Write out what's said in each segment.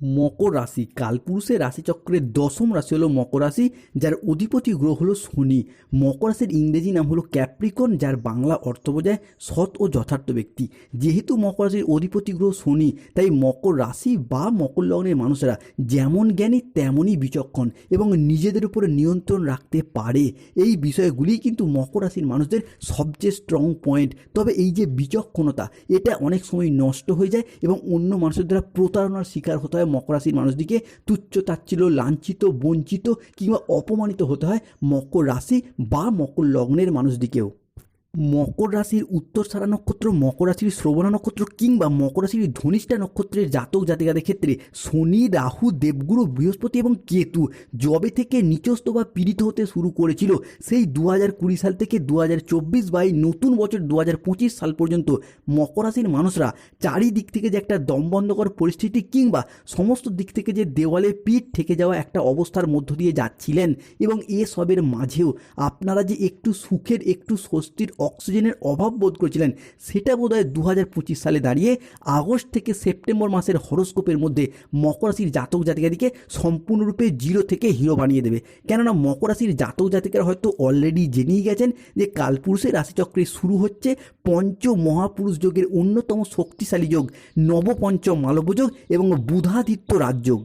মকর রাশি, কালপুরুষের রাশিচক্রের দশম রাশি হলো মকর রাশি, যার অধিপতি গ্রহ হলো শনি। মকর রাশির ইংরেজি নাম হলো ক্যাপ্রিকন, যার বাংলা অর্থ বোঝায় সৎ ও যথার্থ ব্যক্তি। যেহেতু মকর রাশির অধিপতি গ্রহ শনি, তাই মকর রাশি বা মকর লগ্নের মানুষেরা যেমন জ্ঞানী, তেমনই বিচক্ষণ এবং নিজেদের উপরে নিয়ন্ত্রণ রাখতে পারে। এই বিষয়গুলি কিন্তু মকর রাশির মানুষদের সবচেয়ে স্ট্রং পয়েন্ট তবে এই যে বিচক্ষণতা, এটা অনেক সময় নষ্ট হয়ে যায় এবং অন্য মানুষের দ্বারা প্রতারণার শিকার হতে হয় মকর রাশির মানুষদিকে তুচ্ছ, তাচ্ছিল্য, লাঞ্ছিত, বঞ্চিত কিংবা অপমানিত হতে হয় মকর রাশি বা মকর লগ্নের মানুষদিকেও মকর রাশির উত্তর সারা নক্ষত্র, মকর রাশির শ্রবণা নক্ষত্র কিংবা মকর রাশির ধনিষ্ঠা নক্ষত্রের জাতক জাতিকাদের ক্ষেত্রে শনি, রাহু, দেবগুরু, বৃহস্পতি এবং কেতু জবে থেকে নিচস্ত বা পীড়িত হতে শুরু করেছিল সেই দু কুড়ি সাল থেকে দু হাজার চব্বিশ বাই নতুন বছর দু পঁচিশ সাল পর্যন্ত। মকর রাশির মানুষরা চারিদিক থেকে যে একটা দমবন্ধকর পরিস্থিতি কিংবা সমস্ত দিক থেকে যে দেওয়ালে পিঠ থেকে যাওয়া একটা অবস্থার মধ্য দিয়ে যাচ্ছিলেন এবং এসবের মাঝেও আপনারা যে একটু সুখের, একটু স্বস্তির অক্সিজেনের অভাব বোধ করেছিলেন। সেটা বোধ হয় দু হাজার সালে দাঁড়িয়ে আগস্ট থেকে সেপ্টেম্বর মাসের হরস্কোপের মধ্যে মকর রাশির জাতক জাতিকাদিকে সম্পূর্ণরূপে জিরো থেকে হিরো বানিয়ে দেবে। কেননা মকর রাশির জাতক জাতিকারা হয়তো অলরেডি জেনেই গেছেন যে কালপুরুষের রাশিচক্রে শুরু হচ্ছে পঞ্চ মহাপুরুষ যোগের অন্যতম শক্তিশালী যোগ, নবপঞ্চম মালব্য যোগ এবং বুধাদিত্য রাজযোগ।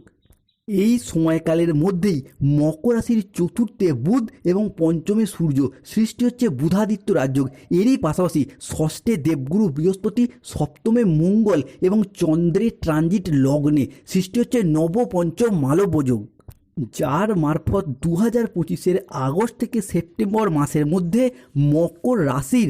এই সময়কালের মধ্যেই মকর রাশির চতুর্থে বুধ এবং পঞ্চমে সূর্য সৃষ্টি হচ্ছে বুধাদিত্য রাজযোগ। এরই পাশাপাশি ষষ্ঠে দেবগুরু বৃহস্পতি, সপ্তমে মঙ্গল এবং চন্দ্রের ট্রানজিট লগ্নে সৃষ্টি হচ্ছে নবপঞ্চম মালব্য যোগ যার মারফত দু হাজার পঁচিশের আগস্ট থেকে সেপ্টেম্বর মাসের মধ্যে মকর রাশির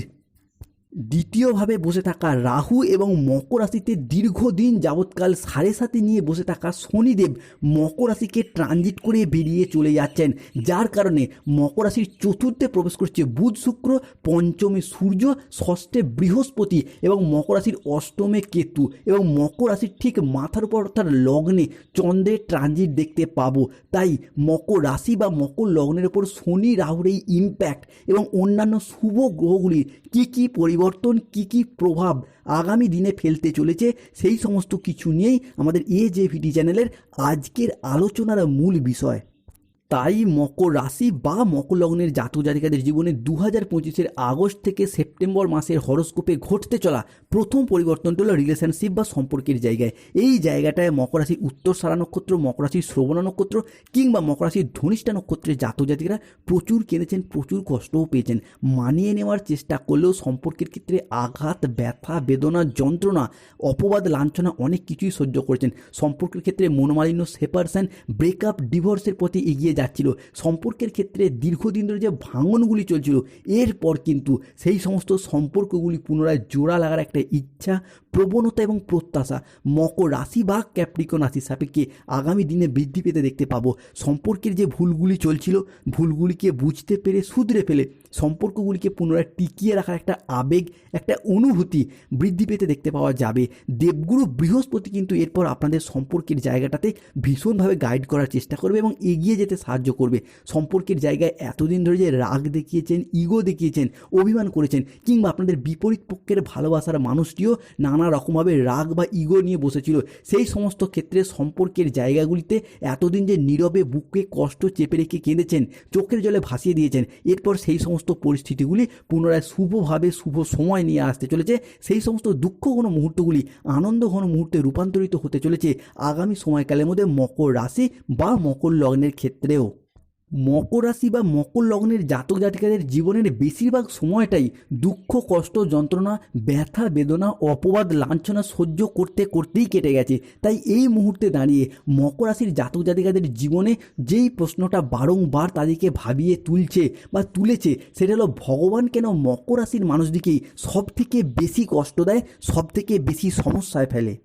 দ্বিতীয়ভাবে বসে থাকা রাহু এবং মকর রাশিতে দীর্ঘদিন যাবৎকাল সাড়ে সাথে নিয়ে বসে থাকা শনিদেব মকর রাশিকে ট্রানজিট করে বেরিয়ে চলে যাচ্ছেন। যার কারণে মকর রাশির চতুর্থে প্রবেশ করছে বুধ, শুক্র, পঞ্চমে সূর্য, ষষ্ঠে বৃহস্পতি এবং মকর রাশির অষ্টমে কেতু এবং মকর রাশির ঠিক মাথার উপর অর্থাৎ লগ্নে চন্দ্রের ট্রানজিট দেখতে পাবো। তাই মকর রাশি বা মকর লগ্নের ওপর শনি, রাহুর এই ইম্প্যাক্ট এবং অন্যান্য শুভ গ্রহগুলির কী কী পরিবর্তন কী কি প্রভাব আগামী দিনে ফেলতে চলেছে সেই সমস্ত কিছু নিয়েই আমাদের এ জে ভিডি চ্যানেলের আজকের আলোচনার মূল বিষয়। তাই মকর রাশি বা মকর লগ্নের জাতক জাতিকাদের জীবনে দু হাজার আগস্ট থেকে সেপ্টেম্বর মাসের হরস্কোপে ঘটতে চলা প্রথম পরিবর্তনটা হলো রিলেশনশিপ বা সম্পর্কের জায়গায়। এই জায়গাটায় মকর রাশির উত্তর সারা নক্ষত্র, মকর রাশির শ্রবণা নক্ষত্র কিংবা মকর রাশির ধনিষ্ঠা নক্ষত্রের জাতক জাতিকারা প্রচুর কেঁদেছেন, প্রচুর কষ্টও পেয়েছেন। মানিয়ে নেওয়ার চেষ্টা করলেও সম্পর্কের ক্ষেত্রে আঘাত, ব্যথা, বেদনা, যন্ত্রণা, অপবাদ, লাঞ্ছনা অনেক কিছুই সহ্য করেছেন। সম্পর্কের ক্ষেত্রে মনোমালিন্য, সেপারেশন ব্রেকআপ ডিভোর্সের প্রতি এগিয়ে যাচ্ছিল। সম্পর্কের ক্ষেত্রে দীর্ঘদিন ধরে যে ভাঙনগুলি চলছিল, এরপর কিন্তু সেই সমস্ত সম্পর্কগুলি পুনরায় জোড়া লাগার একটা ইচ্ছা, প্রবণতা এবং প্রত্যাশা মকর রাশি বা ক্যাপ্রিকন রাশির সাপেক্ষে আগামী দিনে বৃদ্ধি পেতে দেখতে পাবো। সম্পর্কের যে ভুলগুলি চলছিল, ভুলগুলিকে বুঝতে পেরে শুধরে ফেলে সম্পর্কগুলিকে পুনরায় টিকিয়ে রাখার একটা আবেগ, একটা অনুভূতি বৃদ্ধি পেতে দেখতে পাওয়া যাবে। দেবগুরু বৃহস্পতি কিন্তু এরপর আপনাদের সম্পর্কের জায়গাটাতে ভীষণভাবে গাইড করার চেষ্টা করবে এবং এগিয়ে যেতে সাহায্য করবে। সম্পর্কের জায়গায় এতদিন ধরে যে রাগ দেখিয়েছেন ইগো দেখিয়েছেন, অভিমান করেছেন, কিংবা আপনাদের বিপরীত পক্ষের ভালোবাসার মানুষটিও নানা রকমভাবে রাগ বা ইগো নিয়ে বসেছিল। সেই সমস্ত ক্ষেত্রে সম্পর্কের জায়গাগুলিতে এতদিন যে নীরবে বুকে কষ্ট চেপে রেখে কেঁদেছেন, চোখের জলে ভাসিয়ে দিয়েছেন, এরপর সেই সমস্ত পরিস্থিতিগুলি পুনরায় শুভভাবে শুভ সময় নিয়ে আসতে চলেছে। সেই সমস্ত দুঃখ ঘন মুহূর্তগুলি আনন্দ ঘন মুহূর্তে রূপান্তরিত হতে চলেছে। আগামী সময়কালের মধ্যে মকর রাশি বা মকর লগ্নের ক্ষেত্রেও মকর রাশি বা মকর লগ্নের জাতক জাতিকাদের জীবনের বেশিরভাগ সময়টাই দুঃখ, কষ্ট, যন্ত্রণা, ব্যথা, বেদনা, অপবাদ, লাঞ্ছনা সহ্য করতে করতেই কেটে গেছে। তাই এই মুহূর্তে দাঁড়িয়ে মকর রাশির জাতক জাতিকাদের জীবনে যেই প্রশ্নটা বারংবার তাদেরকে ভাবিয়ে তুলছে বা তুলেছে, সেটা হলো, ভগবান কেন মকর রাশির মানুষদিকেই সব থেকে বেশি কষ্ট দেয় সব থেকে বেশি সমস্যায় ফেলে?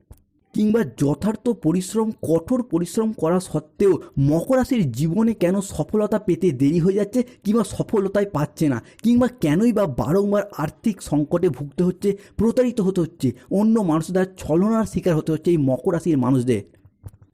কিংবা যথার্থ পরিশ্রম, কঠোর পরিশ্রম করা সত্ত্বেও মকর রাশির জীবনে কেন সফলতা পেতে দেরি হয়ে যাচ্ছে কিংবা সফলতায় পাচ্ছে না? কিংবা কেনই বা বারংবার আর্থিক সংকটে ভুগতে হচ্ছে, প্রতারিত হতে হচ্ছে, অন্য মানুষদের ছলনার শিকার হতে হচ্ছে এই মকর রাশির মানুষদের?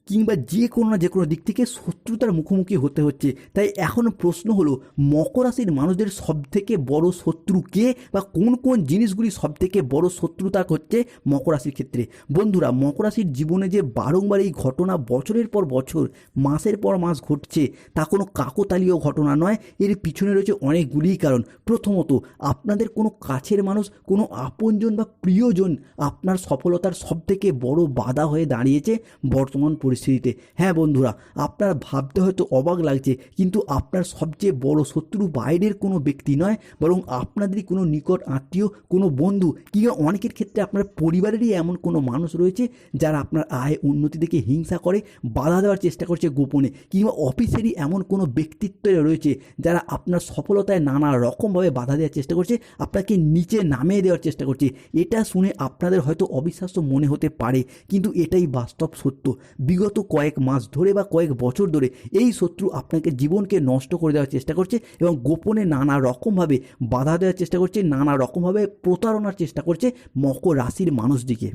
কিংবা যে কোনো না যে কোনো দিক থেকে শত্রুতার মুখোমুখি হতে হচ্ছে। তাই এখন প্রশ্ন হলো, মকর রাশির মানুষদের সব থেকে বড় শত্রু কে বা কোন কোন জিনিসগুলি সব থেকে বড় শত্রুতা হচ্ছে মকর রাশির ক্ষেত্রে? বন্ধুরা, মকর রাশির জীবনে যে বারংবার এই ঘটনা বছরের পর বছর, মাসের পর মাস ঘটছে, তা কোনো কাকতালীয় ঘটনা নয়। এর পিছনে রয়েছে অনেকগুলি কারণ। প্রথমত, আপনাদের কোনো কাছের মানুষ, কোনো আপনজন বা প্রিয়জন আপনার সফলতার সব থেকে বড় বাধা হয়ে দাঁড়িয়েছে বর্তমান পরিস্থিতিতে। হ্যাঁ বন্ধুরা, আপনার ভাবতে হয়তো অবাক লাগছে, কিন্তু আপনার সবচেয়ে বড় শত্রু বাইরের কোনো ব্যক্তি নয়, বরং আপনাদেরই কোনো নিকট আত্মীয়, কোনো বন্ধু কিংবা অনেকের ক্ষেত্রে আপনার পরিবারেরই এমন কোনো মানুষ রয়েছে, যারা আপনার আয় উন্নতি দেখে হিংসা করে, বাধা দেওয়ার চেষ্টা করছে গোপনে কিংবা অফিসেরই এমন কোনো ব্যক্তিত্ব রয়েছে, যারা আপনার সফলতায় নানা রকমভাবে বাধা দেওয়ার চেষ্টা করছে, আপনাকে নিচে নামিয়ে দেওয়ার চেষ্টা করছে। এটা শুনে আপনাদের হয়তো অবিশ্বাস্য মনে হতে পারে, কিন্তু এটাই বাস্তব সত্য। বিগত কয়েক মাস ধরে বা কয়েক বছর ধরে এই শত্রু আপনাকে জীবনকে নষ্ট করে দেওয়ার চেষ্টা করছে এবং গোপনে নানা রকমভাবে বাধা দেওয়ার চেষ্টা করছে, নানা রকমভাবে প্রতারণার চেষ্টা করছে মকর রাশির মানুষদিকে।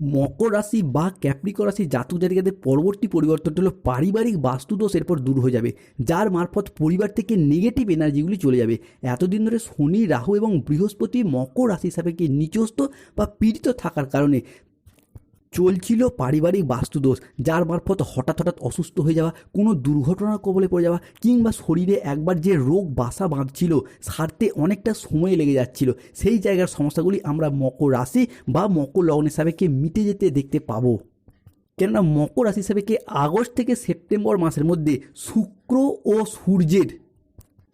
মকর রাশি বা ক্যাপ্রিকো রাশি জাতক জাতিকাদের পরবর্তী পরিবর্তনটা হলো পারিবারিক বাস্তুদোষ এরপর দূর হয়ে যাবে, যার মারফত পরিবার থেকে নেগেটিভ এনার্জিগুলি চলে যাবে। এতদিন ধরে শনি, রাহু এবং বৃহস্পতি মকর রাশি হিসাবে কি নিচস্ত বা পীড়িত থাকার কারণে চলছিল পারিবারিক বাস্তুদোষ, যার মারফত হঠাৎ হঠাৎ অসুস্থ হয়ে যাওয়া, কোনো দুর্ঘটনার কবলে পড়ে যাওয়া, কিংবা শরীরে একবার যে রোগ বাসা বাঁধছিল, সারতে অনেকটা সময় লেগে যাচ্ছিল। সেই জায়গার সমস্যাগুলি আমরা মকর রাশি বা মকর লগ্ন হিসাবেকে মিটে যেতে দেখতে পাবো। কেননা মকর রাশি হিসাবেকে আগস্ট থেকে সেপ্টেম্বর মাসের মধ্যে শুক্র ও সূর্যের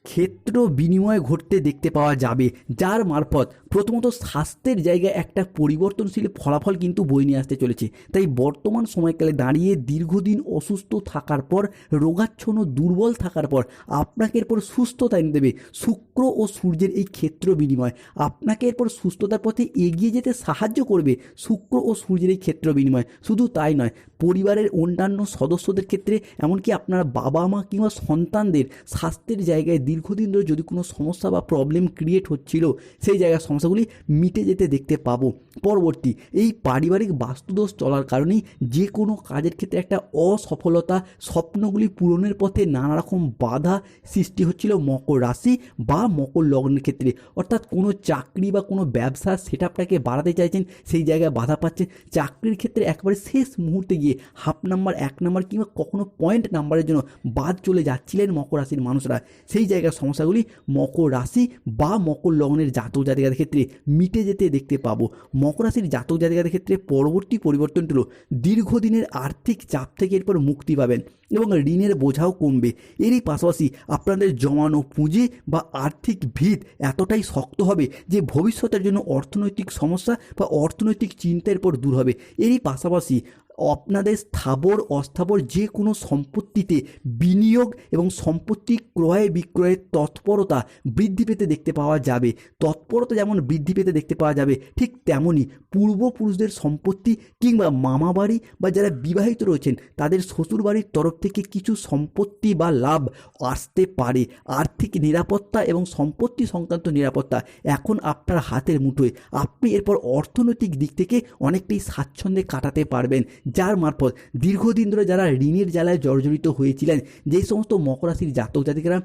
ক্ষেত্র বিনিময় ঘটতে দেখতে পাওয়া যাবে, যার মারফত প্রথমত স্বাস্থ্যের জায়গায় একটা পরিবর্তনশীল ফলাফল কিন্তু বই নিয়ে আসতে চলেছে। তাই বর্তমান সময়কালে দাঁড়িয়ে দীর্ঘদিন অসুস্থ থাকার পর, রোগাচ্ছন্ন, দুর্বল থাকার পর আপনাকে এরপর সুস্থতা এনে দেবে। শুক্র ও সূর্যের এই ক্ষেত্র বিনিময় আপনাকে এরপর সুস্থতার পথে এগিয়ে যেতে সাহায্য করবে শুক্র ও সূর্যের এই ক্ষেত্র বিনিময়। শুধু তাই নয়, পরিবারের অন্যান্য সদস্যদের ক্ষেত্রে, এমনকি আপনার বাবা মা কিংবা সন্তানদের স্বাস্থ্যের জায়গায় দীর্ঘদিন ধরে যদি কোনো সমস্যা বা প্রবলেম ক্রিয়েট হচ্ছিল, সেই জায়গার সমস্যাগুলি মিটে যেতে দেখতে পাবো। পরবর্তী, এই পারিবারিক বাস্তুদোষ চলার কারণেই যে কোনো কাজের ক্ষেত্রে একটা অসফলতা স্বপ্নগুলি পূরণের পথে নানা রকম বাধা সৃষ্টি হচ্ছিল মকর রাশি বা মকর লগ্নের ক্ষেত্রে। অর্থাৎ কোনো চাকরি বা কোনো ব্যবসা সেটা আপনাকে বাড়াতে চাইছেন, সেই জায়গায় বাধা পাচ্ছেন। চাকরির ক্ষেত্রে একেবারে শেষ মুহূর্তে গিয়ে হাফ নাম্বার এক নাম্বার কিংবা কখনো পয়েন্ট নাম্বারের জন্য বাদ চলে যাচ্ছিলেন মকর রাশির মানুষরা। সেই জায়গার সমস্যাগুলি মকর রাশি বা মকর লগ্নের জাতক জাতিকাদের ক্ষেত্রে মিটে যেতে দেখতে পাবো। মকর রাশির জাতক জাতিকাদের ক্ষেত্রে পরবর্তী পরিবর্তন হলো দীর্ঘদিনের আর্থিক চাপ থেকে এরপর মুক্তি পাবেন এবং ঋণের বোঝাও কমবে। এরই পাশাপাশি আপনাদের জমানো পুঁজি বা আর্থিক ভিত এতটাই শক্ত হবে যে ভবিষ্যতের জন্য অর্থনৈতিক সমস্যা বা অর্থনৈতিক চিন্তার পর দূর হবে। এরই পাশাপাশি আপনাদের স্থাবর, অস্থাবর যে কোনো সম্পত্তিতে বিনিয়োগ এবং সম্পত্তি ক্রয় বিক্রয়ের তৎপরতা বৃদ্ধি পেতে দেখতে পাওয়া যাবে। তৎপরতা যেমন বৃদ্ধি পেতে দেখতে পাওয়া যাবে, ঠিক তেমনই পূর্বপুরুষদের সম্পত্তি কিংবা মামাবাড়ি বা যারা বিবাহিত রয়েছেন, তাদের শ্বশুরবাড়ির তরফ থেকে কিছু সম্পত্তি বা লাভ আসতে পারে। আর্থিক নিরাপত্তা এবং সম্পত্তি সংক্রান্ত নিরাপত্তা এখন আপনার হাতের মুঠোয়। আপনি এরপর অর্থনৈতিক দিক থেকে অনেকটাই স্বাচ্ছন্দ্যে কাটাতে পারবেন। যার মারফত দীর্ঘদিন ধরে যারা ঋণের জ্বালায় জর্জরিত হয়েছিলেন যে সমস্ত মকরাশির জাতক জাতিকারা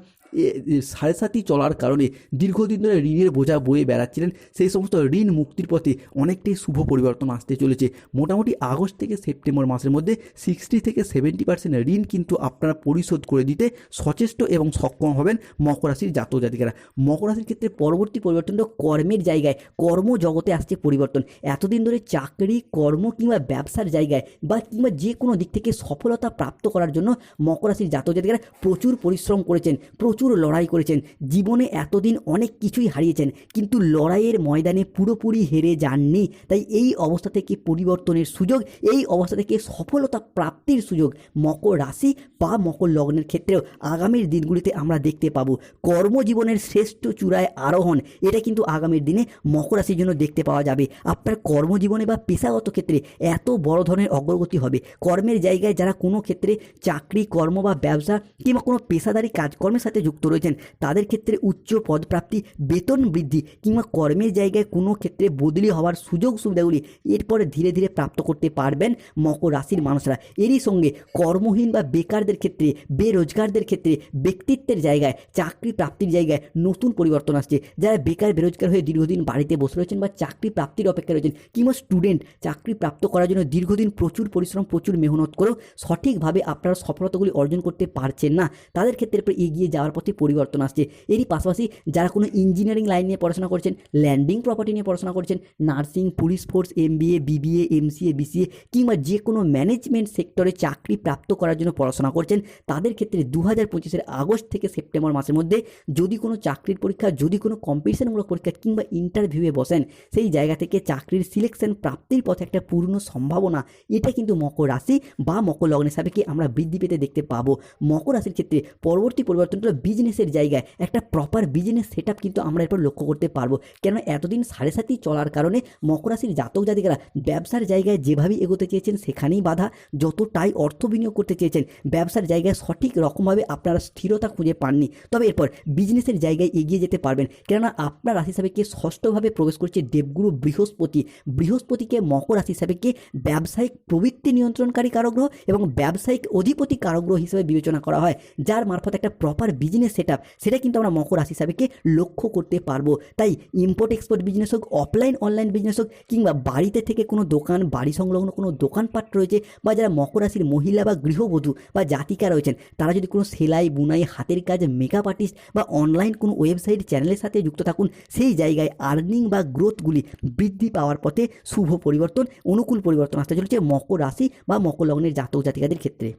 সাড়ে সাতই চলার কারণে দীর্ঘদিন ধরে ঋণের বোঝা বয়ে বেড়াচ্ছিলেন। সেই সমস্ত ঋণ মুক্তির পথে অনেকটাই শুভ পরিবর্তন আসতে চলেছে। মোটামুটি আগস্ট থেকে সেপ্টেম্বর মাসের মধ্যে সিক্সটি থেকে সেভেন্টি পার্সেন্ট ঋণ কিন্তু আপনারা পরিশোধ করে দিতে সচেষ্ট এবং সক্ষম হবেন মকর রাশির জাতক জাতিকারা। মকর রাশির ক্ষেত্রে পরবর্তী পরিবর্তনটা কর্মের জায়গায় কর্মজগতে আসছে পরিবর্তন। এতদিন ধরে চাকরি, কর্ম কিংবা ব্যবসার জায়গায় বা কিংবা যে কোনো দিক থেকে সফলতা প্রাপ্ত করার জন্য মকর রাশির জাতক জাতিকারা প্রচুর পরিশ্রম করেছেন, প্রচুর লড়াই করেছেন। জীবনে এতদিন অনেক কিছুই হারিয়েছেন, কিন্তু লড়াইয়ের ময়দানে পুরোপুরি হেরে যাননি। তাই এই অবস্থা থেকে পরিবর্তনের সুযোগ, এই অবস্থা থেকে সফলতা প্রাপ্তির সুযোগ মকর রাশি বা মকর লগ্নের ক্ষেত্রেও আগামীর দিনগুলিতে আমরা দেখতে পাবো। কর্মজীবনের শ্রেষ্ঠ চূড়ায় আরোহণ, এটা কিন্তু আগামীর দিনে মকর রাশির জন্য দেখতে পাওয়া যাবে। আপনার কর্মজীবনে বা পেশাগত ক্ষেত্রে এত বড় ধরনের অগ্রগতি হবে। কর্মের জায়গায় যারা কোনো ক্ষেত্রে চাকরি, কর্ম বা ব্যবসা কিংবা কোনো পেশাদারি কাজকর্মের সাথে যুক্ত রয়েছেন, তাদের ক্ষেত্রে উচ্চ পদপ্রাপ্তি, বেতন বৃদ্ধি কিংবা কর্মের জায়গায় কোনো ক্ষেত্রে বদলি হওয়ার সুযোগ সুবিধাগুলি এরপরে ধীরে ধীরে প্রাপ্ত করতে পারবেন মকর রাশির মানুষরা। এরই সঙ্গে কর্মহীন বা বেকারদের ক্ষেত্রে, বেরোজগারদের ক্ষেত্রে ব্যক্তিত্বের জায়গায় চাকরি প্রাপ্তির জায়গায় নতুন পরিবর্তন আসছে। যারা বেকার, বেরোজগার হয়ে দীর্ঘদিন বাড়িতে বসে রয়েছেন বা চাকরি প্রাপ্তির অপেক্ষা রয়েছেন কিংবা স্টুডেন্ট চাকরি প্রাপ্ত করার জন্য দীর্ঘদিন প্রচুর পরিশ্রম, প্রচুর মেহনত করেও সঠিকভাবে আপনারা সফলতাগুলি অর্জন করতে পারছেন না। তাদের ক্ষেত্রে এগিয়ে যাওয়ার পথে পরিবর্তন আসছে। এরই পাশাপাশি যারা কোনো ইঞ্জিনিয়ারিং লাইন নিয়ে পড়াশোনা করছেন ল্যান্ডিং প্রপার্টি নিয়ে পড়াশোনা করছেন nursing police force MBA BBA MCA BCA কিংবা যে কোনো ম্যানেজমেন্ট সেক্টরে চাকরি প্রাপ্ত করার জন্য পড়াশোনা করছেন, তাদের ক্ষেত্রে দু হাজার পঁচিশের আগস্ট থেকে সেপ্টেম্বর মাসের মধ্যে যদি কোনো চাকরির পরীক্ষা, যদি কোনো কম্পিটিশনমূলক পরীক্ষা কিংবা ইন্টারভিউয়ে বসেন, সেই জায়গা থেকে চাকরির সিলেকশন প্রাপ্তির পথে একটা পূর্ণ সম্ভাবনা। এটা কিন্তু মকর রাশি বা মকর লগ্নের সাপেক্ষে আমরা বৃদ্ধি পেতে দেখতে পাবো। মকর রাশির ক্ষেত্রে পরবর্তী পরিবর্তনটা বিজনেসের জায়গায় একটা প্রপার বিজনেস সেট কিন্তু আমরা এরপর লক্ষ্য করতে পারব। কেন এতদিন সাড়ে সাতই চলার কারণে মকর রাশির জাতক জাতিকারা ব্যবসার জায়গায় যেভাবেই এগোতে চেয়েছেন, সেখানেই বাধা যতটাই অর্থ বিনিয়োগ করতে চেয়েছেন, ব্যবসার জায়গায় সঠিক রকমভাবে আপনারা স্থিরতা খুঁজে পাননি। তবে এরপর বিজনেসের জায়গায় এগিয়ে যেতে পারবেন। কেননা আপনার রাশি সাপেক্ষে ষষ্ঠভাবে প্রবেশ করছে, দেবগুরু বৃহস্পতি। বৃহস্পতিকে মকর রাশি সাপেক্ষে ব্যবসায়িক প্রবৃত্তি নিয়ন্ত্রণকারী কারগ্রহ এবং ব্যবসায়িক অধিপতি কারগ্রহ হিসেবে বিবেচনা করা হয়, যার মারফত একটা প্রপার বিজনেস সেট সেটা কিন্তু আমরা মকর রাশি সাপেক্ষে লক্ষ্য করতে পারব। তাই ইম্পোর্ট এক্সপোর্ট বিজনেস হোক অফলাইন অনলাইন বিজনেস হোক, কিংবা বাড়িতে থেকে কোনো দোকান, বাড়ি সংলগ্ন কোনো দোকানপাট রয়েছে, বা যারা মকর রাশির মহিলা বা গৃহবধূ বা জাতিকা রয়েছেন, তারা যদি কোনো সেলাই, বুনাই, হাতের কাজ মেকআপ আর্টিস্ট বা অনলাইন কোনো ওয়েবসাইট চ্যানেলের সাথে যুক্ত থাকুন, সেই জায়গায় আর্নিং বা গ্রোথগুলি বৃদ্ধি পাওয়ার পথে শুভ পরিবর্তন, অনুকূল পরিবর্তন আসতে চলেছে মকর রাশি বা মকর লগ্নের জাতক জাতিকাদের ক্ষেত্রে।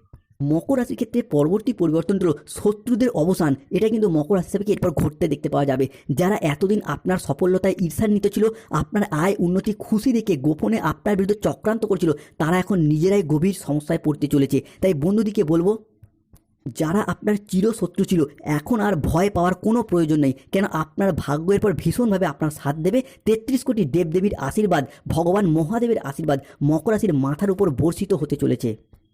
মকর রাশির ক্ষেত্রে পরবর্তী পরিবর্তন হলো শত্রুদের অবসান, এটা কিন্তু মকর রাশি হিসাবে এরপর ঘটতে দেখতে পাওয়া যাবে। যারা এতদিন আপনার সফলতায় ঈর্ষান্বিত ছিল, আপনার আয় উন্নতি খুশি দেখে গোপনে আপনার বিরুদ্ধে চক্রান্ত করছিল, তারা এখন নিজেরাই গভীর সমস্যায় পড়তে চলেছে। তাই বন্ধুদিকে বলব, যারা আপনার চিরশত্রু ছিল, এখন আর ভয় পাওয়ার কোনো প্রয়োজন নেই। কেন আপনার ভাগ্যের পর ভীষণভাবে আপনার সাথ দেবে। তেত্রিশ কোটি দেবদেবীর আশীর্বাদ, ভগবান মহাদেবের আশীর্বাদ মকর রাশির মাথার উপর বর্ষিত হতে চলেছে।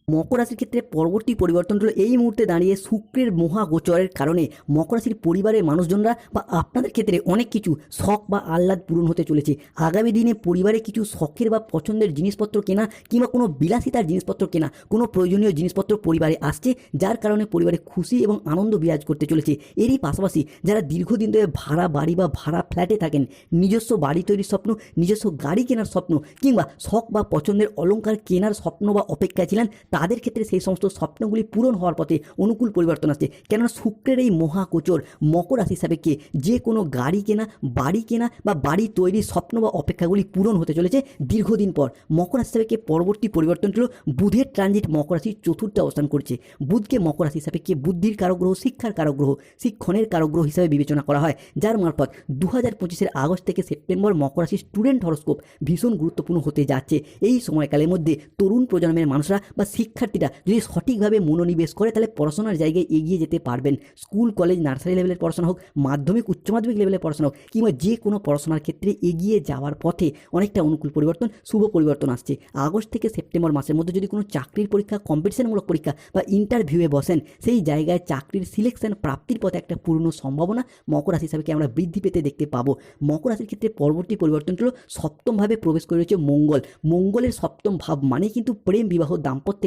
মকর রাশির ক্ষেত্রে পরবর্তী পরিবর্তন হলো এই মুহূর্তে দাঁড়িয়ে শুক্রের মহাগোচরের কারণে মকর রাশির পরিবারের মানুষজনরা বা আপনাদের ক্ষেত্রে অনেক কিছু শখ বা আহ্লাদ পূরণ হতে চলেছে। আগামী দিনে পরিবারে কিছু শখের বা পছন্দের জিনিসপত্র কেনা কিংবা কোনো বিলাসিতার জিনিসপত্র কেনা, কোনো প্রয়োজনীয় জিনিসপত্র পরিবারে আসছে, যার কারণে পরিবারে খুশি এবং আনন্দ বিরাজ করতে চলেছে। এরই পাশাপাশি যারা দীর্ঘদিন ধরে ভাড়া বাড়ি বা ভাড়া ফ্ল্যাটে থাকেন, নিজস্ব বাড়ি তৈরির স্বপ্ন, নিজস্ব গাড়ি কেনার স্বপ্ন কিংবা শখ বা পছন্দের অলংকার কেনার স্বপ্ন বা অপেক্ষায় ছিলেন তাদের ক্ষেত্রে সেই সমস্ত স্বপ্নগুলি পূরণ হওয়ার পথে অনুকূল পরিবর্তন আসছে। কেননা শুক্রের এই মহাকোচর মকর রাশি সাপেক্ষে যে কোনো গাড়ি কেনা, বাড়ি কেনা বা বাড়ি তৈরির স্বপ্ন বা অপেক্ষাগুলি পূরণ হতে চলেছে দীর্ঘদিন পর। মকর রাশি সাপেক্ষে পরবর্তী পরিবর্তন ছিল? বুধের ট্রানজিট মকর রাশির চতুর্থ অবস্থান করছে। বুধকে মকর রাশি সাপেক্ষে বুদ্ধির কারগ্রহ, শিক্ষার কারগ্রহ, শিক্ষণের কারগ্রহ হিসাবে বিবেচনা করা হয়। যার মারফত দু হাজার পঁচিশের আগস্ট থেকে সেপ্টেম্বর মকর রাশির স্টুডেন্ট হরস্কোপ ভীষণ গুরুত্বপূর্ণ হতে যাচ্ছে। এই সময়কালের মধ্যে তরুণ প্রজন্মের মানুষরা বা শিক্ষার্থীরা যদি সঠিকভাবে মনোনিবেশ করে, তাহলে পড়াশোনার জায়গায় এগিয়ে যেতে পারবেন। স্কুল, কলেজ, নার্সারি লেভেলের পড়াশোনা হোক, মাধ্যমিক, উচ্চ মাধ্যমিক লেভেলের পড়াশোনা হোক, কিংবা যে কোনো পড়াশোনার ক্ষেত্রে এগিয়ে যাওয়ার পথে অনেকটা অনুকূল পরিবর্তন, শুভ পরিবর্তন আসছে। আগস্ট থেকে সেপ্টেম্বর মাসের মধ্যে যদি কোনো চাকরির পরীক্ষা কম্পিটিশনমূলক পরীক্ষা বা ইন্টারভিউয়ে বসেন, সেই জায়গায় চাকরির সিলেকশন প্রাপ্তির পথে একটা পূর্ণ সম্ভাবনা মকর রাশি হিসাবে আমরা বৃদ্ধি পেতে দেখতে পাবো। মকর রাশির ক্ষেত্রে পরবর্তী পরিবর্তন সপ্তমভাবে প্রবেশ করে রয়েছে মঙ্গল। মঙ্গলের সপ্তম ভাব মানে কিন্তু প্রেম, বিবাহ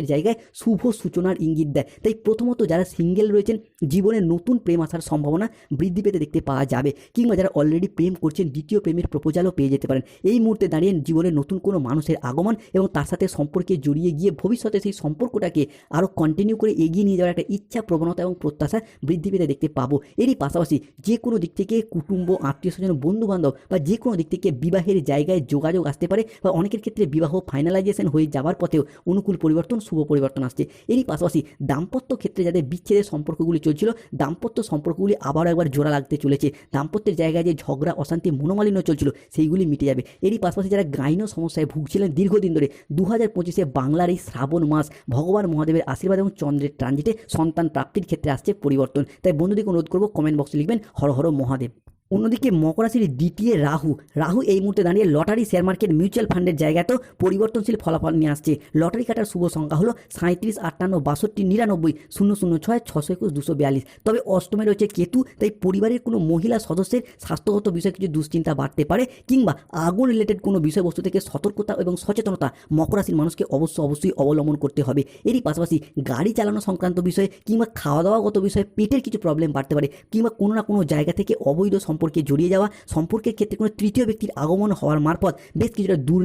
দাম্পত্যের জায়গায় শুভ সূচনার ইঙ্গিত দেয়। তাই প্রথমত যারা সিঙ্গেল রয়েছেন, জীবনে নতুন প্রেম আসার সম্ভাবনা বৃদ্ধি পেতে দেখতে পাওয়া যাবে। কিংবা যারা অলরেডি প্রেম করছেন, দ্বিতীয় প্রেমের প্রপোজালও পেয়ে যেতে পারেন। এই মুহূর্তে দাঁড়িয়ে জীবনে নতুন কোনো মানুষের আগমন এবং তার সাথে সম্পর্কে জড়িয়ে গিয়ে ভবিষ্যতে সেই সম্পর্কটাকে আরও কন্টিনিউ করে এগিয়ে নিয়ে যাওয়ার একটা ইচ্ছা, প্রবণতা এবং প্রত্যাশা বৃদ্ধি পেতে দেখতে পাবো। এরই পাশাপাশি যে কোনো দিক থেকে কুটুম্ব, আত্মীয় স্বজন বন্ধু বান্ধব বা যে কোনো দিক থেকে বিবাহের জায়গায় যোগাযোগ আসতে পারে বা অনেকের ক্ষেত্রে বিবাহ ফাইনালাইজেশন হয়ে যাওয়ার পথেও অনুকূল পরিবর্তন শুভ পরিবর্তন আসছে। এরই পাশাপাশি দাম্পত্য ক্ষেত্রে যাদের বিচ্ছেদের সম্পর্কগুলি চলছিল, দাম্পত্য সম্পর্কগুলি আবারও একবার জোড়া লাগতে চলেছে। দাম্পত্যের জায়গায় যে ঝগড়া, অশান্তি, মনোমালিন্য চলছিল, সেইগুলি মিটে যাবে। এরই পাশাপাশি যারা গাইন সমস্যায় ভুগছিলেন দীর্ঘদিন ধরে দু হাজার পঁচিশে বাংলার এই শ্রাবণ মাস ভগবান মহাদেবের আশীর্বাদ এবং চন্দ্রের ট্রানজিটে সন্তান প্রাপ্তির ক্ষেত্রে আসছে পরিবর্তন। তাই বন্ধুদিকে অনুরোধ করব কমেন্ট বক্সে লিখবেন, হর হর মহাদেব। অন্যদিকে মকর রাশির দ্বিতীয় রাহু রাহু এই মুহূর্তে দাঁড়িয়ে লটারি শেয়ার মার্কেট মিউচুয়াল ফান্ডের জায়গাতেও পরিবর্তনশীল ফলাফল নিয়ে আসছে। লটারি কাটার শুভ সংখ্যা হলো সাঁত্রিশ আটান্ন, বাষট্টি, নিরানব্বই, শূন্য শূন্য, ছয়, ছশো একুশ, দুশো বিয়াল্লিশ। তবে অষ্টমে রয়েছে কেতু, তাই পরিবারের কোনো মহিলা সদস্যের স্বাস্থ্যগত বিষয়ে কিছু দুশ্চিন্তা বাড়তে পারে কিংবা আগুন রিলেটেড কোনো বিষয়বস্তু থেকে সতর্কতা এবং সচেতনতা মকর রাশির মানুষকে অবশ্য অবশ্যই অবলম্বন করতে হবে। এরই পাশাপাশি গাড়ি চালানো সংক্রান্ত বিষয়ে কিংবা খাওয়া দাওয়াগত বিষয়ে পেটের কিছু প্রবলেম বাড়তে পারে কিংবা কোনো না কোনো জায়গা থেকে অবৈধ সম্পর্কে জড়িয়ে যাওয়া সম্পর্কের ক্ষেত্রে কোনো তৃতীয় ব্যক্তির আগমন হওয়ার মারফত বেশ কিছুটা দূর